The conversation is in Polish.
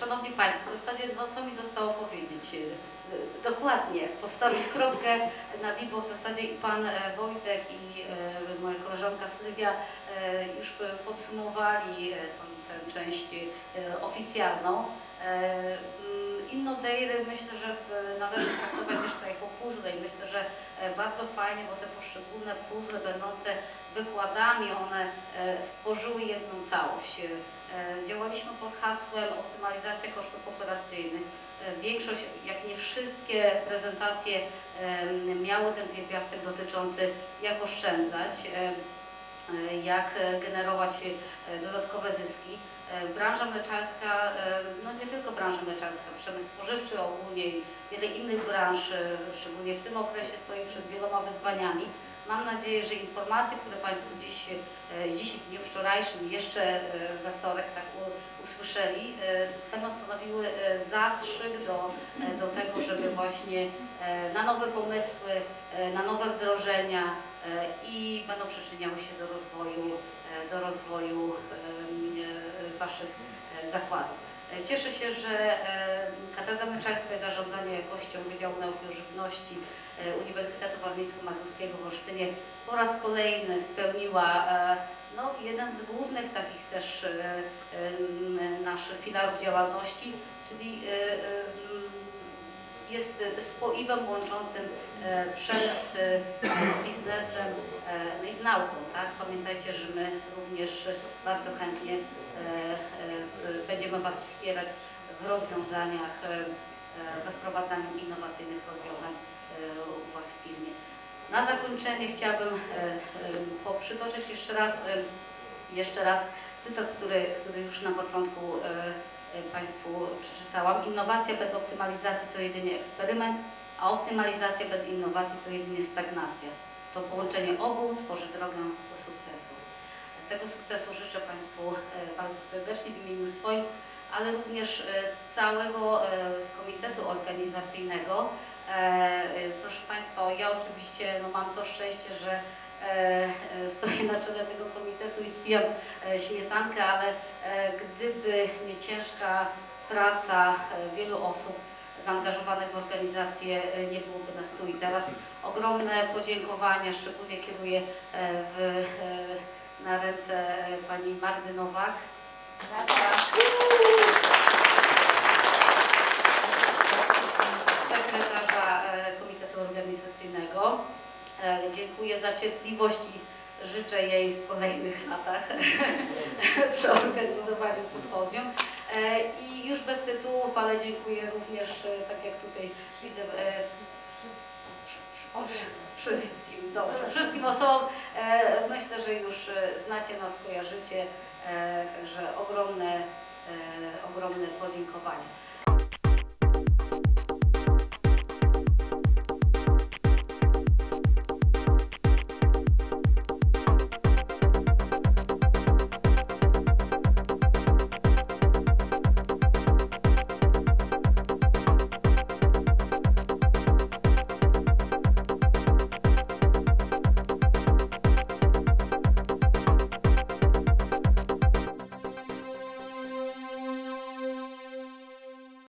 Szanowni Państwo, w zasadzie no, co mi zostało powiedzieć? E, Dokładnie, postawić kropkę nad i, bo w zasadzie i Pan e, Wojtek i e, moja koleżanka Sylwia e, już podsumowali tę część oficjalną. Mm, Innodeiry myślę, że należy traktować też tak jako puzzle i myślę, że e, bardzo fajnie, bo te poszczególne puzzle będące wykładami, one e, stworzyły jedną całość. E, Działaliśmy pod hasłem optymalizacja kosztów operacyjnych. Większość, jak nie wszystkie prezentacje miały ten pierwiastek dotyczący jak oszczędzać, jak e, generować e, dodatkowe zyski. E, Branża mleczarska, e, no nie tylko branża mleczarska, przemysł spożywczy ogólnie i wiele innych branż, e, szczególnie w tym okresie stoi przed wieloma wyzwaniami. Mam nadzieję, że informacje, które Państwo dziś, e, dziś w dniu wczorajszym, jeszcze e, we wtorek tak usłyszeli, e, będą stanowiły e, zastrzyk do, e, do tego, żeby właśnie e, na nowe pomysły, e, na nowe wdrożenia e, i będą przyczyniały się do rozwoju, e, do rozwoju e, Waszych e, zakładów. E, Cieszę się, że e, Katedra Mleczarska i Zarządzanie Jakością Wydziału Nauki Żywności e, Uniwersytetu Warmińsko-Mazurskiego w Olsztynie po raz kolejny spełniła e, no, jeden z głównych takich też e, naszych filarów działalności, czyli e, jest spoiwem łączącym e, przemysł e, z biznesem e, no i z nauką. Tak? Pamiętajcie, że my również bardzo chętnie e, e, będziemy Was wspierać w rozwiązaniach, e, e, we wprowadzaniu innowacyjnych rozwiązań e, u Was w firmie. Na zakończenie chciałabym e, e, przytoczyć jeszcze raz, e, jeszcze raz cytat, który, który już na początku e, e, Państwu przeczytałam. Innowacja bez optymalizacji to jedynie eksperyment, a optymalizacja bez innowacji to jedynie stagnacja. To połączenie obu tworzy drogę do sukcesu. Tego sukcesu życzę Państwu e, bardzo serdecznie w imieniu swoim, ale również e, całego komitetu organizacyjnego. E, Proszę Państwa, ja oczywiście no, mam to szczęście, że stoję na czele tego komitetu i spijam e, śmietankę, ale e, gdyby nie ciężka praca e, wielu osób zaangażowanych w organizację, e, nie byłoby nas tu i teraz. Ogromne podziękowania, szczególnie kieruję e, w, e, na ręce e, pani Magdy Nowak. sekretarza e, Komitetu Organizacyjnego. E, Dziękuję za cierpliwość i życzę jej w kolejnych latach przy organizowaniu sympozjum. E, I już bez tytułów, ale dziękuję również, e, tak jak tutaj widzę, e, wszystkim, dobrze, wszystkim osobom. E, Myślę, że już e, znacie nas, kojarzycie, e, także ogromne, e, ogromne podziękowania.